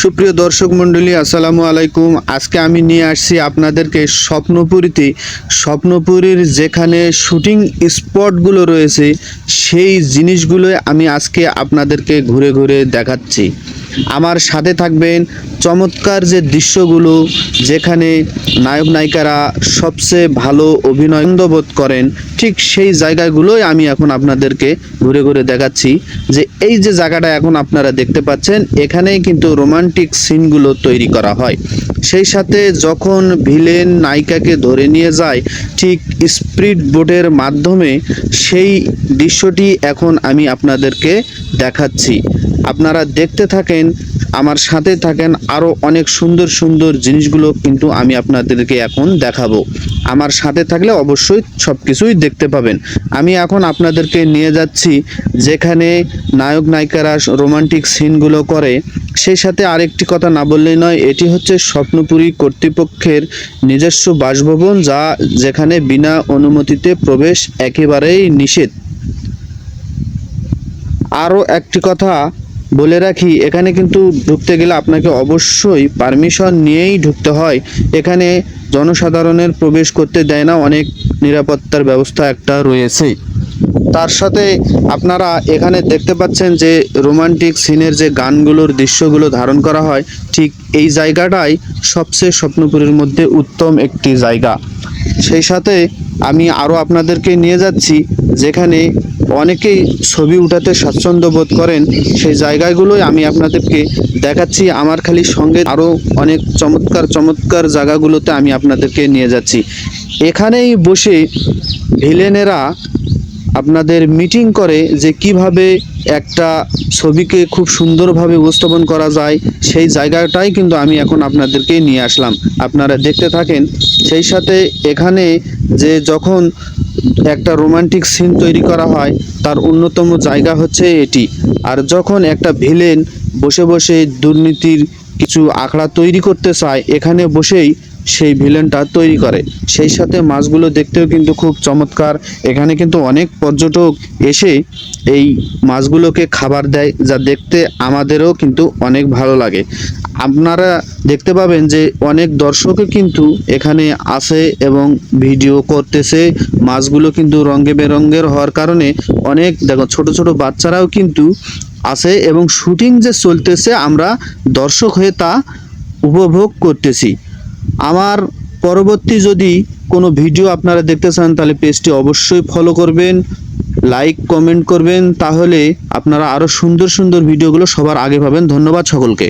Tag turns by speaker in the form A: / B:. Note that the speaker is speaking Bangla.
A: সুপ্রিয় দর্শক মণ্ডলী, আসসালামু আলাইকুম। আজকে আমি নিয়ে আসছি আপনাদেরকে স্বপ্নপুরীতে। স্বপ্নপুরীর যেখানে শুটিং স্পটগুলো রয়েছে, সেই জিনিসগুলো আমি আজকে আপনাদেরকে ঘুরে ঘুরে দেখাচ্ছি। আমার সাথে থাকবেন চমৎকার যে দৃশ্যগুলো যেখানে নায়ক নায়িকারা সবচেয়ে ভালো অভিনয় বোধ করেন, ঠিক সেই জায়গাগুলোই আমি এখন আপনাদেরকে ঘুরে ঘুরে দেখাচ্ছি। যে এই যে জায়গাটা এখন আপনারা দেখতে পাচ্ছেন, এখানেই কিন্তু রোমান্টিক সিনগুলো তৈরি করা হয়। সেই সাথে যখন ভিলেন নায়িকাকে ধরে নিয়ে যায়, ঠিক স্পিড বোটের মাধ্যমে সেই দৃশ্যটি এখন আমি আপনাদেরকে দেখাচ্ছি। আপনারা দেখতে থাকেন, আমার সাথে থাকেন আরও অনেক সুন্দর সুন্দর জিনিসগুলো কিন্তু আমি আপনাদেরকে এখন দেখাবো। আমার সাথে থাকলে অবশ্যই সব কিছুই দেখতে পাবেন। আমি এখন আপনাদেরকে নিয়ে যাচ্ছি, যেখানে নায়ক নায়িকারা রোমান্টিক সিনগুলো করে। সেই সাথে আরেকটি কথা না বললেই নয়, এটি হচ্ছে স্বপ্নপুরী কর্তৃপক্ষের নিজস্ব বাসভবন, যা যেখানে বিনা অনুমতিতে প্রবেশ একেবারেই নিষেধ। আরও একটি কথা বলে রাখি, এখানে কিন্তু ঢুকতে গেলে আপনাকে অবশ্যই পারমিশন নিয়েই ঢুকতে হয়। এখানে জনসাধারণের প্রবেশ করতে দেয় না, অনেক নিরাপত্তার ব্যবস্থা একটা রয়েছে। তার সাথে আপনারা এখানে দেখতে পাচ্ছেন যে রোমান্টিক সিনের যে গানগুলোর দৃশ্যগুলো ধারণ করা হয়, ঠিক এই জায়গাটাই সবচেয়ে স্বপ্নপুরীর মধ্যে উত্তম একটি জায়গা। সেই সাথে আমি আরও আপনাদেরকে নিয়ে যাচ্ছি, যেখানে অনেকেই ছবি উঠাতে স্বাচ্ছন্দ্য বোধ করেন। সেই জায়গাগুলোই আমি আপনাদেরকে দেখাচ্ছি। আমার খালি সঙ্গে আরও অনেক চমৎকার চমৎকার জায়গাগুলোতে আমি আপনাদেরকে নিয়ে যাচ্ছি। এখানেই বসে ভিলেনেরা আপনাদের মিটিং করে যে কীভাবে একটা ছবিকে খুব সুন্দরভাবে উপস্থাপন করা যায়, সেই জায়গাটাই কিন্তু আমি এখন আপনাদেরকে নিয়ে আসলাম। আপনারা দেখতে থাকেন, সেই সাথে এখানে যে যখন একটা রোমান্টিক সিন তৈরি করা হয়, তার অন্যতম জায়গা হচ্ছে এটি। আর যখন একটা ভিলেন বসে বসে দুর্নীতির কিছু আখড়া তৈরি করতে চায়, এখানে বসেই সেই ভিলেনটা তৈরি করে। সেই সাথে মাছগুলো দেখতেও কিন্তু খুব চমৎকার। এখানে কিন্তু অনেক পর্যটক এসে এই মাছগুলোকে খাবার দেয়, যা দেখতে আমাদেরও কিন্তু অনেক ভালো লাগে। আপনারা দেখতে পাবেন যে অনেক দর্শকও কিন্তু এখানে আসে এবং ভিডিও করতেছে। মাছগুলো কিন্তু রঙে বেরঙের হওয়ার কারণে অনেক, দেখো, ছোট ছোট বাচ্চারাও কিন্তু আসে এবং শুটিং যে চলতেছে, আমরা দর্শক হয়ে তা উপভোগ করতেছি। আমার পরবর্তী যদি কোনো ভিডিও আপনারা দেখতে চান, তাহলে পেজটি অবশ্যই ফলো করবেন লাইক কমেন্ট করবেন, তাহলে আপনারা আরও সুন্দর সুন্দর ভিডিওগুলো সবার আগে পাবেন। ধন্যবাদ সকলকে।